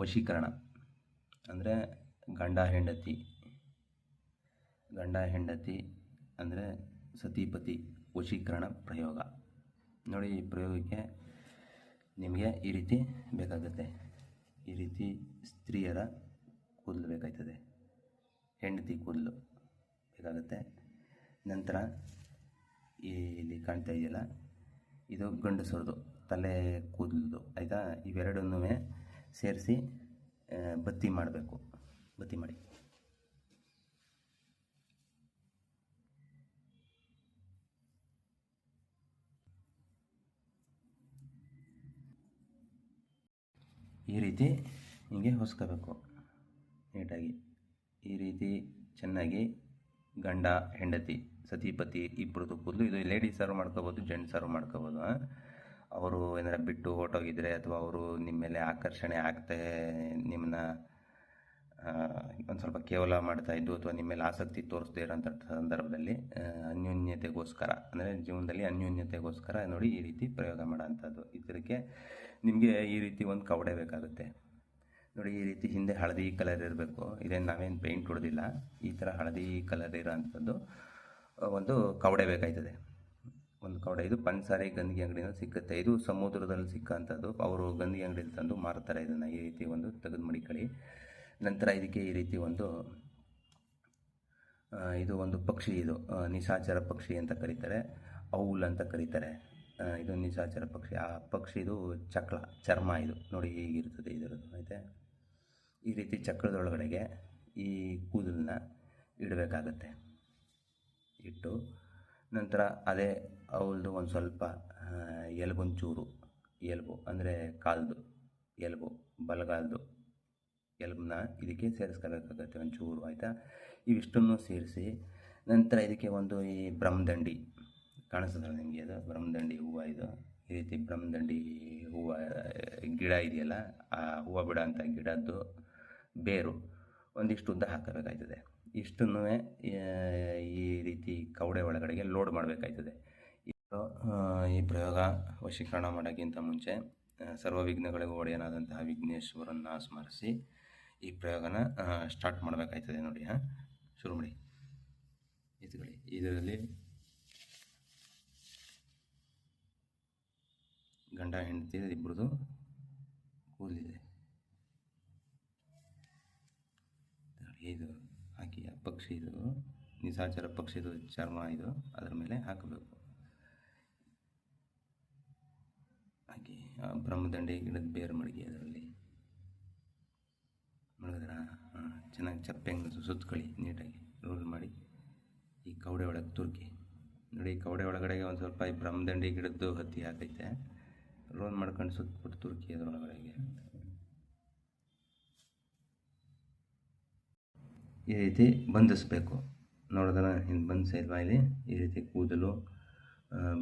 ವಶೀಕರಣ. ಅಂದರೆ ಗಂಡ, ಹೆಂಡತಿ ಗಂಡ, ಹೆಂಡತಿ ಅಂದರೆ ಸತಿಪತಿ ವಶೀಕರಣ ಪ್ರಯೋಗ. ನೋಡಿ ಈ ಪ್ರಯೋಗಕ್ಕೆ ನಿಮಗೆ ಈ ರೀತಿ ಬೇಕಾಗುತ್ತೆ. ಈ ರೀತಿ ಸ್ತ್ರೀಯರ ಕೂದಲು ಬೇಕಾಯ್ತದೆ. ಹೆಂಡತಿ ಕೂದಲು ಬೇಕಾಗುತ್ತೆ. ನಂತರ ಇಲ್ಲಿ ಕಾಣ್ತಾ ಇದೆಯಲ್ಲ, ಇದು ಗಂಡಸರದು, ತಲೆ ಕೂದಲು ಆಯಿತಾ? ಇವೆರಡನ್ನೂ ಸೇರಿಸಿ ಬತ್ತಿ ಮಾಡಬೇಕು. ಬತ್ತಿ ಮಾಡಿ. ಈ ರೀತಿ ಹಿಂಗೆ ಹೊಸ್ಕೋಬೇಕು. ನೀಟಾಗಿ. ಈ ರೀತಿ ಚೆನ್ನಾಗಿ ಗಂಡ, ಹೆಂಡತಿ, ಸತಿಪತಿ ಇಬ್ಬರದ್ದು ಕೂದಲು. ಇದು ಲೇಡೀಸ್ ಸರ್ವ್ ಮಾಡ್ಕೋಬೋದು ಜೆಂಟ್ಸ್ ಸರ್ವ್ ಮಾಡ್ಕೋಬೋದು ಅವರು ಏನಾರ ಬಿಟ್ಟು ಹೊರಟೋಗಿದ್ರೆ ಅಥವಾ ಅವರು ನಿಮ್ಮ ಮೇಲೆ ಆಕರ್ಷಣೆ ಆಗ್ತಾ ನಿಮ್ಮನ್ನ ಒಂದು ಸ್ವಲ್ಪ ಕೇವಲ ಮಾಡ್ತಾ ಇದ್ದು ಅಥವಾ ನಿಮ್ಮ ಮೇಲೆ ಆಸಕ್ತಿ ತೋರಿಸ್ದೇ ಇರೋಂಥ ಸಂದರ್ಭದಲ್ಲಿ ಅನ್ಯೋನ್ಯತೆಗೋಸ್ಕರ, ಅಂದರೆ ಜೀವನದಲ್ಲಿ ಅನ್ಯೋನ್ಯತೆಗೋಸ್ಕರ ನೋಡಿ ಈ ರೀತಿ ಪ್ರಯೋಗ ಮಾಡೋಂಥದ್ದು ಇದಕ್ಕೆ ನಿಮಗೆ ಈ ರೀತಿ ಒಂದು ಕವಡೆ ಬೇಕಾಗುತ್ತೆ. ನೋಡಿ ಈ ರೀತಿ ಹಿಂದೆ ಹಳದಿ ಕಲರ್ ಇರಬೇಕು. ಇದೇನು ನಾವೇನು ಪೇಂಟ್ ಹೊಡೆದಿಲ್ಲ. ಈ ಥರ ಹಳದಿ ಕಲರ್ ಇರೋ ಅಂಥದ್ದು ಒಂದು ಕವಡೆ ಬೇಕಾಯ್ತದೆ. ಒಂದು ಕವಡೆ. ಇದು ಪಂಚಸಾರಿ ಗಂದಿಗೆ ಅಂಗಡಿಯಿಂದ ಸಿಕ್ಕುತ್ತೆ. ಇದು ಸಮುದ್ರದಲ್ಲಿ ಸಿಕ್ಕಂಥದ್ದು. ಅವರು ಗಂದಿಗೆ ಅಂಗಡಿಯಲ್ಲಿ ತಂದು ಮಾರ್ತಾರೆ. ಇದನ್ನು ಈ ರೀತಿ ಒಂದು ತೆಗೆದು ಮಡಿಕಳಿ ನಂತರ ಇದಕ್ಕೆ ಈ ರೀತಿ ಒಂದು ಇದು ಒಂದು ಪಕ್ಷಿ ಇದು ನಿಶಾಚರ ಪಕ್ಷಿ ಅಂತ ಕರೀತಾರೆ. ಔಲ್ ಅಂತ ಕರೀತಾರೆ. ಇದು ನಿಶಾಚರ ಪಕ್ಷಿ. ಆ ಪಕ್ಷಿದು ಚಕ್ಲ, ಚರ್ಮ ಇದು. ನೋಡಿ ಹೀಗಿರ್ತದೆ ಇದರದ್ದು ಐತೆ ಈ ರೀತಿ ಚಕ್ರದೊಳಗಡೆಗೆ ಈ ಕೂದಲನ್ನ ಇಡಬೇಕಾಗತ್ತೆ. ಇಟ್ಟು ನಂತರ ಅದೇ ಅವಳದು ಒಂದು ಸ್ವಲ್ಪ ಎಲುಬೊಂಚೂರು ಎಲುಬು, ಅಂದರೆ ಕಾಲ್ದು, ಎಲುಬು, ಬಲಗಾಲ್ದು ಎಲುಬನ್ನ ಇದಕ್ಕೆ ಸೇರಿಸ್ಕೋಬೇಕಾಗತ್ತೆ ಒಂಚೂರು, ಆಯಿತಾ? ಇವಿಷ್ಟನ್ನು ಸೇರಿಸಿ, ನಂತರ ಇದಕ್ಕೆ ಒಂದು ಈ ಬ್ರಹ್ಮದಂಡಿ ಕಾಣಿಸ್ತದಲ್ಲ ನಿಮಗೆ ಅದು? ಬ್ರಹ್ಮದಂಡಿ ಹೂವು ಇದು. ಈ ರೀತಿ ಬ್ರಹ್ಮದಂಡಿ ಹೂವು, ಗಿಡ ಇದೆಯಲ್ಲ, ಆ ಹೂವು ಬಿಡ ಅಂತ ಗಿಡದ್ದು ಬೇರು, ಒಂದಿಷ್ಟು ಉದ್ದ ಹಾಕಬೇಕಾಯ್ತದೆ ಇಷ್ಟನ್ನು ಈ ರೀತಿ ಕವಡೆ ಒಳಗಡೆಗೆ ಲೋಡ್ ಮಾಡಬೇಕಾಯ್ತದೆ. ಈ ಪ್ರಯೋಗ ವಶೀಕರಣ ಮಾಡೋಕ್ಕಿಂತ ಮುಂಚೆ ಸರ್ವ ವಿಘ್ನಗಳಿಗೂ ಒಡೆಯನಾದಂತಹ ವಿಘ್ನೇಶ್ವರನ್ನ ಸ್ಮರಿಸಿ ಈ ಪ್ರಯೋಗನ ಸ್ಟಾರ್ಟ್ ಮಾಡಬೇಕಾಯ್ತದೆ ನೋಡಿ, ಹಾಂ. ಶುರು ಮಾಡಿ. ಇದುಗಳಿ ಇದರಲ್ಲಿ ಗಂಡ, ಹೆಂಡತಿ ಇಬ್ಬರದು ಕೂದಲಿದೆ. ಇದು ಹಾಕಿ ಪಕ್ಷಿ ಇದು, ನಿಸಾಚರ ಪಕ್ಷಿದು ಚರ್ಮ ಇದು, ಅದರ ಮೇಲೆ ಹಾಕಬೇಕು ಹಾಕಿ ಆ ಬ್ರಹ್ಮದಂಡಿ ಗಿಡದ ಬೇರು ಮಡಗಿ ಅದರಲ್ಲಿ ಮಡಗಿದ್ರ ಚೆನ್ನಾಗಿ ಚಪ್ಪೆ ಹಂಗೆ ಸುತ್ತಕೊಳ್ಳಿ ನೀಟಾಗಿ ರೋಲ್ ಮಾಡಿ ಈ ಕವಡೆ ಒಳಗೆ ತುರ್ಕಿ. ನೋಡಿ ಕವಡೆ ಒಳಗಡೆಗೆ ಒಂದು ಸ್ವಲ್ಪ ಈ ಬ್ರಹ್ಮದಂಡಿ ಗಿಡದ್ದು ಹತ್ತಿ ಹಾಕೈತೆ ರೋಲ್ ಮಾಡ್ಕೊಂಡು ಸುತ್ತಬಿಟ್ಟು ತುರ್ಕಿ ಅದರೊಳಗಡೆಗೆ. ಈ ರೀತಿ ಬಂಧಿಸ್ಬೇಕು ನೋಡಿದ್ರೆ ಹಿಂದೆ ಬಂಧಿಸಿಲ್ವಾ ಇಲ್ಲಿ ಈ ರೀತಿ ಕೂದಲು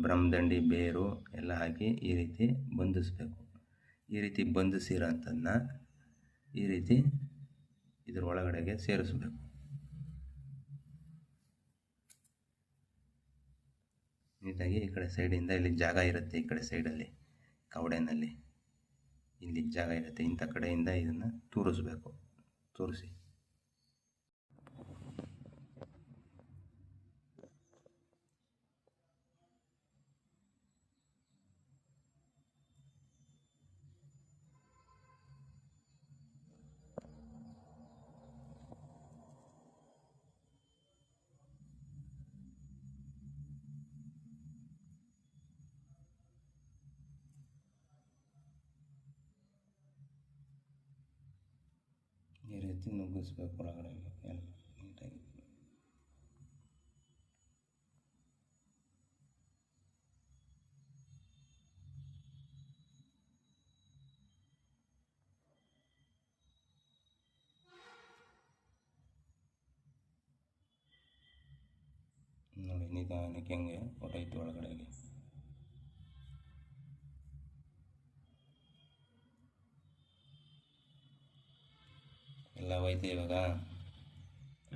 ಬ್ರಹ್ಮದಂಡಿ ಬೇರು ಎಲ್ಲ ಹಾಕಿ ಈ ರೀತಿ ಬಂಧಿಸ್ಬೇಕು. ಈ ರೀತಿ ಬಂಧಿಸಿರೋ ಅಂಥದ್ದನ್ನ ಈ ರೀತಿ ಇದರ ಒಳಗಡೆಗೆ ಸೇರಿಸ್ಬೇಕು. ನೀಟಾಗಿ ಈ ಕಡೆ ಸೈಡಿಂದ ಇಲ್ಲಿ ಜಾಗ ಇರುತ್ತೆ ಈ ಕಡೆ ಸೈಡಲ್ಲಿ, ಕವಡೆನಲ್ಲಿ. ಇಲ್ಲಿ ಜಾಗ ಇರುತ್ತೆ ಇಂಥ ಕಡೆಯಿಂದ ಇದನ್ನು ತೂರಿಸ್ಬೇಕು, ತೂರಿಸಿ. ಈ ರೀತಿ ನುಗ್ಗಿಸ್ಬೇಕು ಒಳಗಡೆಗೆ ಎಲ್ಲ ನೀಟಾಗಿ ನೋಡಿ ನಿಧಾನಕ್ಕೆ ಹೆಂಗೆ ಹೊಟ್ಟೈತು ಒಳಗಡೆಗೆ ಹೋಯ್ತು ಇವಾಗ.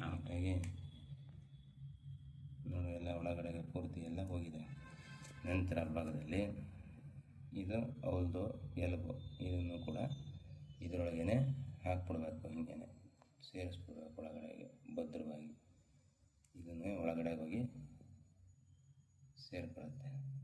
ಹಾಗಾಗಿ ನೋಡಿ ಎಲ್ಲ ಒಳಗಡೆಗೆ ಪೂರ್ತಿ ಎಲ್ಲ ಹೋಗಿದೆ. ನಂತರ ಭಾಗದಲ್ಲಿ ಇದು ಅವ್ರದ್ದು ಎಲುಬು. ಇದನ್ನು ಕೂಡ ಇದರೊಳಗೇನೆ ಹಾಕ್ಬಿಡ್ಬೇಕು ಹಿಂಗೇನೆ. ಸೇರಿಸ್ಬಿಡ್ಬೇಕು ಒಳಗಡೆಗೆ ಭದ್ರವಾಗಿ. ಇದನ್ನೇ ಒಳಗಡೆ ಹೋಗಿ ಸೇರ್ಕೊಳ್ಳುತ್ತೆ.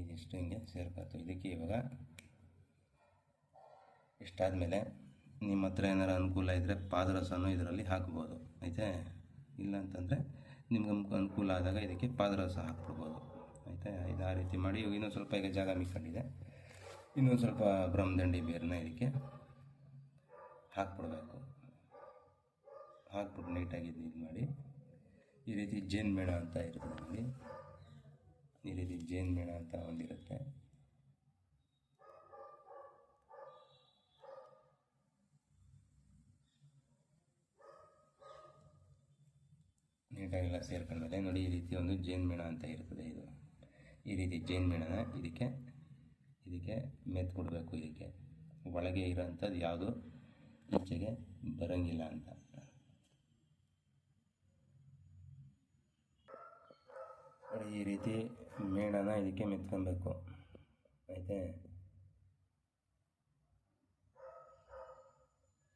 ಇದಿಷ್ಟು ಹಿಂಗೆ ಸೇರ್ಕೊತು ಇದಕ್ಕೆ ಇವಾಗ ಇಷ್ಟಾದಮೇಲೆ ನಿಮ್ಮ ಹತ್ರ ಏನಾರು ಅನುಕೂಲ ಇದ್ದರೆ ಪಾದರಸನೂ ಇದರಲ್ಲಿ ಹಾಕ್ಬೋದು. ಆಯಿತಾ? ಇಲ್ಲ ಅಂತಂದರೆ ನಿಮ್ಗೆ ಅನ್ಕು- ಅನುಕೂಲ ಆದಾಗ ಇದಕ್ಕೆ ಪಾದರಸ ಹಾಕ್ಬಿಡ್ಬೋದು. ಆಯಿತಾ? ಇದು ಆ ರೀತಿ ಮಾಡಿ ಇವಾಗ ಇನ್ನೊಂದು ಸ್ವಲ್ಪ ಈಗ ಜಾಗ ಮಿಕ್ಕೊಂಡಿದೆ ಇನ್ನೊಂದು ಸ್ವಲ್ಪ ಬ್ರಹ್ಮದಂಡಿ ಬೇರನ್ನ ಇದಕ್ಕೆ ಹಾಕ್ಬಿಡ್ಬೇಕು. ಹಾಕ್ಬಿಟ್ಟು ನೀಟಾಗಿ ಇದು ಇದು ಮಾಡಿ ಈ ರೀತಿ ಜೇನು ಮೇಣ ಅಂತ ಇರ್ತದೆ ನಮಗೆ ಈ ರೀತಿ ಜೇನು ಮೇಣ ಅಂತ ಒಂದಿರುತ್ತೆ. ನೀಟಾಗೆಲ್ಲ ಸೇರ್ಕೊಂಡ್ಮೇಲೆ ನೋಡಿ ಈ ರೀತಿ ಒಂದು ಜೇನು ಮೇಣ ಅಂತ ಇರ್ತದೆ ಇದು. ಈ ರೀತಿ ಜೇನು ಮೇಣನ ಇದಕ್ಕೆ ಇದಕ್ಕೆ ಮೆತ್ಕೊಡ್ಬೇಕು ಇದಕ್ಕೆ. ಒಳಗೆ ಇರೋಂಥದ್ದು ಯಾವುದು ಈಚೆಗೆ ಬರೋಂಗಿಲ್ಲ ಅಂತ. ನೋಡಿ ಈ ರೀತಿ ಮೇಣನ ಇದಕ್ಕೆ ಮೆತ್ಕೊಬೇಕು. ಆಯಿತಾ?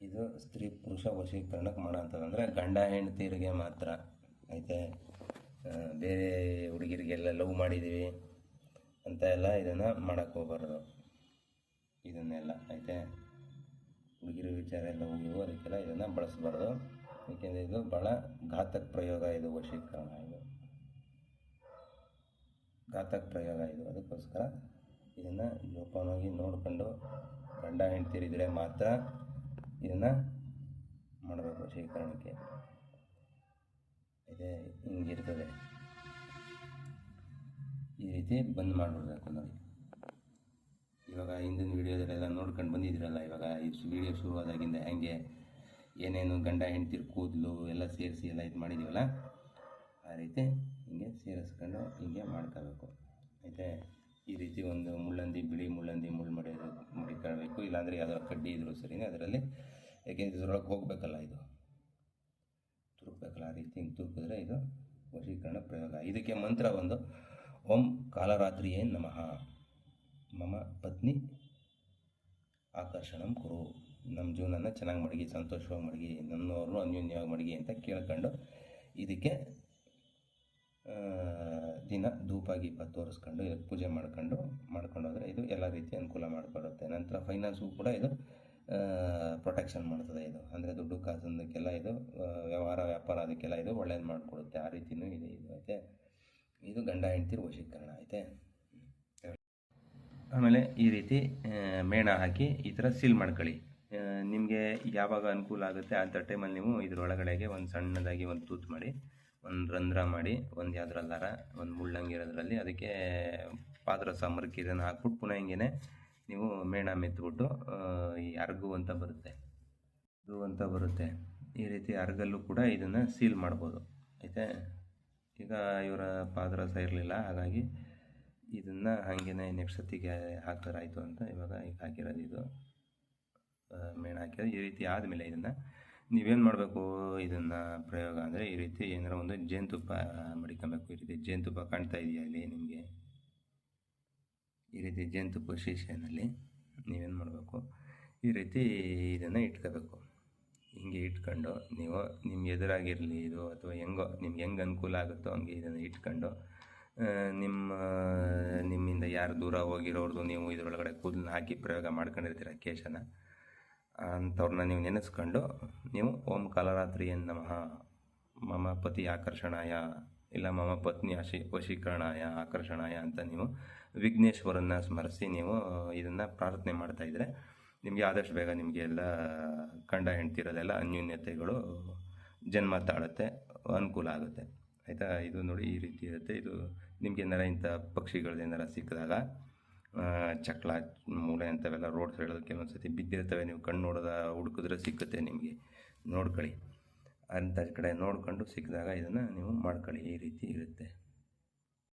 ಇದು ಸ್ತ್ರೀ ಪುರುಷ ವಶೀಕರಣಕ್ಕೆ ಮಾಡೋಂಥದ್ದು ಅಂದರೆ ಗಂಡ ಹೆಂಡತಿರಿಗೆ ಮಾತ್ರ. ಐತೆ ಬೇರೆ ಹುಡುಗಿರಿಗೆಲ್ಲ ಲವ್ ಮಾಡಿದ್ದೀವಿ ಅಂತ ಎಲ್ಲ ಇದನ್ನು ಮಾಡೋಕ್ಕೆ ಹೋಗ್ಬಾರ್ದು. ಇದನ್ನೆಲ್ಲ ಐತೆ ಹುಡುಗಿರ ವಿಚಾರ ಎಲ್ಲ ಹೋಗಿವು ಅದಕ್ಕೆಲ್ಲ ಇದನ್ನು ಬಳಸಬಾರ್ದು. ಏಕೆಂದರೆ ಇದು ಭಾಳ ಘಾತಕ ಪ್ರಯೋಗ, ಇದು ವಶೀಕರಣ ಇದು. ಘಾತಕ ಪ್ರಯೋಗ ಇದು. ಅದಕ್ಕೋಸ್ಕರ ಇದನ್ನು ಜೋಪಾನವಾಗಿ ನೋಡಿಕೊಂಡು ಗಂಡ ಹೆಂಡ್ತಿರಿದ್ರೆ ಮಾತ್ರ ಇದನ್ನು ಮಾಡಬೇಕು ಶೇಖರಣಕ್ಕೆ ಇದೇ, ಹಿಂಗಿರ್ತದೆ. ಈ ರೀತಿ ಬಂದ್ ಮಾಡಿಬಿಡ್ಬೇಕು ನೋಡಿ ಇವಾಗ ಹಿಂದಿನ ವೀಡಿಯೋದಲ್ಲೆಲ್ಲ ನೋಡ್ಕೊಂಡು ಬಂದಿದ್ದೀರಲ್ಲ, ಇವಾಗ ಈ ವಿಡಿಯೋ ಶುರುವಾದಾಗಿಂದ ಹೆಂಗೆ ಏನೇನು ಗಂಡ ಹೆಂಡ್ತಿರು ಕೂದಲು ಎಲ್ಲ ಸೇರಿಸಿ ಎಲ್ಲ ಇದು ಮಾಡಿದ್ದೀವಲ್ಲ ಆ ರೀತಿ ಹಿಂಗೆ ಸೇರಿಸ್ಕೊಂಡು ಹಿಂಗೆ ಮಾಡ್ಕೋಬೇಕು. ಮತ್ತು ಈ ರೀತಿ ಒಂದು ಮುಳ್ಳಂದಿ ಬಿಳಿ ಮುಳ್ಳಂದಿ ಮುಳ್ಳು ಮಡಿಯೋದು ಮಡಿಕೊಳ್ಬೇಕು. ಇಲ್ಲಾಂದರೆ ಯಾವುದೋ ಕಡ್ಡಿ ಇದ್ದರೂ ಸರಿನೇ ಅದರಲ್ಲಿ. ಯಾಕೆಂದರೆ ಇದರೊಳಗೆ ಹೋಗಬೇಕಲ್ಲ ಇದು? ತುರುಕ್ಬೇಕಲ್ಲ ಆ ರೀತಿ ಹಿಂಗೆ ತುರುಕಿದ್ರೆ ಇದು ವಶೀಕರಣ ಪ್ರಯೋಗ. ಇದಕ್ಕೆ ಮಂತ್ರ ಒಂದು, ಓಂ ಕಾಲರಾತ್ರಿಯೇ ನಮಃ. ಮಮ ಪತ್ನಿ ಆಕರ್ಷಣಂ ಕುರು. ನಮ್ಮ ಜೀವನನ ಚೆನ್ನಾಗಿ ಮಡಗಿ, ಸಂತೋಷವಾಗಿ ಮಡಗಿ ನನ್ನವರು ಅನ್ಯೋನ್ಯವಾಗಿ ಮಡಗಿ ಅಂತ ಕೇಳ್ಕೊಂಡು ಇದಕ್ಕೆ ದಿನ ಧೂಪ ಗೀಪ ತೋರಿಸ್ಕೊಂಡು ಪೂಜೆ ಮಾಡ್ಕೊಂಡು ಮಾಡ್ಕೊಂಡು ಹೋದರೆ ಇದು ಎಲ್ಲ ರೀತಿ ಅನುಕೂಲ ಮಾಡಿಕೊಡುತ್ತೆ. ನಂತರ ಫೈನಾನ್ಸ್ಗೂ ಕೂಡ ಇದು ಪ್ರೊಟೆಕ್ಷನ್ ಮಾಡ್ತದೆ ಇದು. ಅಂದರೆ ದುಡ್ಡು ಕಾಸೋದಕ್ಕೆಲ್ಲ ಇದು ವ್ಯವಹಾರ, ವ್ಯಾಪಾರ ಅದಕ್ಕೆಲ್ಲ ಇದು ಒಳ್ಳೇದು ಮಾಡಿಕೊಡುತ್ತೆ. ಆ ರೀತಿಯೂ ಇದೆ ಇದು. ಐತೆ ಇದು ಗಂಡ ಹೆಂಡ್ತಿರು ವಶೀಕರಣ ಐತೆ ಆಮೇಲೆ ಈ ರೀತಿ ಮೇಣ ಹಾಕಿ ಈ ಥರ ಸೀಲ್ ಮಾಡ್ಕೊಳ್ಳಿ. ನಿಮಗೆ ಯಾವಾಗ ಅನುಕೂಲ ಆಗುತ್ತೆ ಅಂಥ ಟೈಮಲ್ಲಿ ನೀವು ಇದರೊಳಗಡೆಗೆ ಒಂದು ಸಣ್ಣದಾಗಿ ಒಂದು ತೂತು ಮಾಡಿ. ಒಂದು ರಂಧ್ರ ಮಾಡಿ, ಒಂದು ಯಾವ್ದ್ರಲ್ಲಾರ ಒಂದು ಮುಳ್ಳಂಗಿರೋದ್ರಲ್ಲಿ ಅದಕ್ಕೆ ಪಾದರಸ ಮರಕ್ಕೆ ಇದನ್ನು ಹಾಕ್ಬಿಟ್ಟು ಪುನಃ ಹಿಂಗೇನೆ ನೀವು ಮೇಣ ಮೆತ್ಬಿಟ್ಟು ಈ ಅರ್ಗು ಅಂತ ಬರುತ್ತೆ. ಇದು ಅಂತ ಬರುತ್ತೆ. ಈ ರೀತಿ ಅರ್ಗಲ್ಲೂ ಕೂಡ ಇದನ್ನು ಸೀಲ್ ಮಾಡ್ಬೋದು. ಐತೆ ಈಗ ಇವರ ಪಾದರಸ ಇರಲಿಲ್ಲ, ಹಾಗಾಗಿ ಇದನ್ನು ಹಾಗೇನೆ ನೆಕ್ಸ್ಟ್ ಸತ್ತಿಗೆ ಹಾಕ್ತಾರಾಯಿತು ಅಂತ ಇವಾಗ ಈಗ ಹಾಕಿರೋದು ಇದು. ಮೇಣ ಹಾಕಿರೋದು. ಈ ರೀತಿ ಆದಮೇಲೆ ಇದನ್ನು ನೀವೇನು ಮಾಡಬೇಕು ಇದನ್ನು ಪ್ರಯೋಗ ಅಂದರೆ ಈ ರೀತಿ ಏನಾರ ಒಂದು ಜೇನುತುಪ್ಪ ಮಡಿಕೊಬೇಕು, ಈ ರೀತಿ ಜೇನುತುಪ್ಪ ಕಾಣ್ತಾ ಇದೆಯಾ ಅಲ್ಲಿ ನಿಮಗೆ? ಈ ರೀತಿ ಜೇನುತುಪ್ಪ ಶೀಶೆನಲ್ಲಿ ನೀವೇನು ಮಾಡಬೇಕು? ಈ ರೀತಿ ಇದನ್ನು ಇಟ್ಕೋಬೇಕು. ಹಿಂಗೆ ಇಟ್ಕೊಂಡು ನೀವು ನಿಮ್ಗೆ ಎದುರಾಗಿರಲಿ ಇದು ಅಥವಾ ಹೆಂಗೋ ನಿಮ್ಗೆ ಹೆಂಗೆ ಅನುಕೂಲ ಆಗುತ್ತೋ ಹಂಗೆ ಇದನ್ನು ಇಟ್ಕೊಂಡು ನಿಮ್ಮ, ನಿಮ್ಮಿಂದ ಯಾರು ದೂರ ಹೋಗಿರೋರ್ದು ನೀವು ಇದರೊಳಗಡೆ ಕೂದಲನ್ನ ಹಾಕಿ ಪ್ರಯೋಗ ಮಾಡ್ಕೊಂಡಿರ್ತೀರ ಕೇಶನ? ಅಂಥವ್ರನ್ನ ನೀವು ನೆನೆಸ್ಕೊಂಡು ನೀವು ಓಂ ಕಾಲರಾತ್ರಿ ನಮಃ. ಮಮ ಪತಿ ಆಕರ್ಷಣಾಯ ಇಲ್ಲ ಮಮ ಪತ್ನಿ ಅಶಿ ವಶೀಕರಣಾಯ ಆಕರ್ಷಣಾಯ ಅಂತ ನೀವು ವಿಘ್ನೇಶ್ವರನ್ನ ಸ್ಮರಿಸಿ ನೀವು ಇದನ್ನು ಪ್ರಾರ್ಥನೆ ಮಾಡ್ತಾ ಇದ್ದರೆ ನಿಮಗೆ ಆದಷ್ಟು ಬೇಗ ನಿಮಗೆ ಎಲ್ಲ ಕಂಡ ಹೆಂಡ್ತಿರೋದೆಲ್ಲ ಅನ್ಯೂನ್ಯತೆಗಳು ಜನ್ಮ ತಾಳುತ್ತೆ, ಅನುಕೂಲ ಆಗುತ್ತೆ. ಆಯಿತಾ? ಇದು ನೋಡಿ ಈ ರೀತಿ ಇರುತ್ತೆ. ಇದು ನಿಮ್ಗೆ ಏನಾರ ಇಂಥ ಪಕ್ಷಿಗಳದ್ದು ಏನಾರ ಸಿಕ್ಕಿದಾಗ ಚಕ್ಲ ಮೂಳೆ ಅಂಥವೆಲ್ಲ ರೋಡ್ ಸೈಡಲ್ಲಿ ಕೆಲವೊಂದು ಸತಿ ಬಿದ್ದಿರ್ತವೆ. ನೀವು ಕಣ್ಣು ನೋಡೋದ ಹುಡುಕಿದ್ರೆ ಸಿಕ್ಕುತ್ತೆ ನಿಮಗೆ. ನೋಡ್ಕೊಳ್ಳಿ. ಅಂಥ ಕಡೆ ನೋಡ್ಕೊಂಡು ಸಿಕ್ಕಿದಾಗ ಇದನ್ನು ನೀವು ಮಾಡ್ಕೊಳ್ಳಿ. ಈ ರೀತಿ ಇರುತ್ತೆ.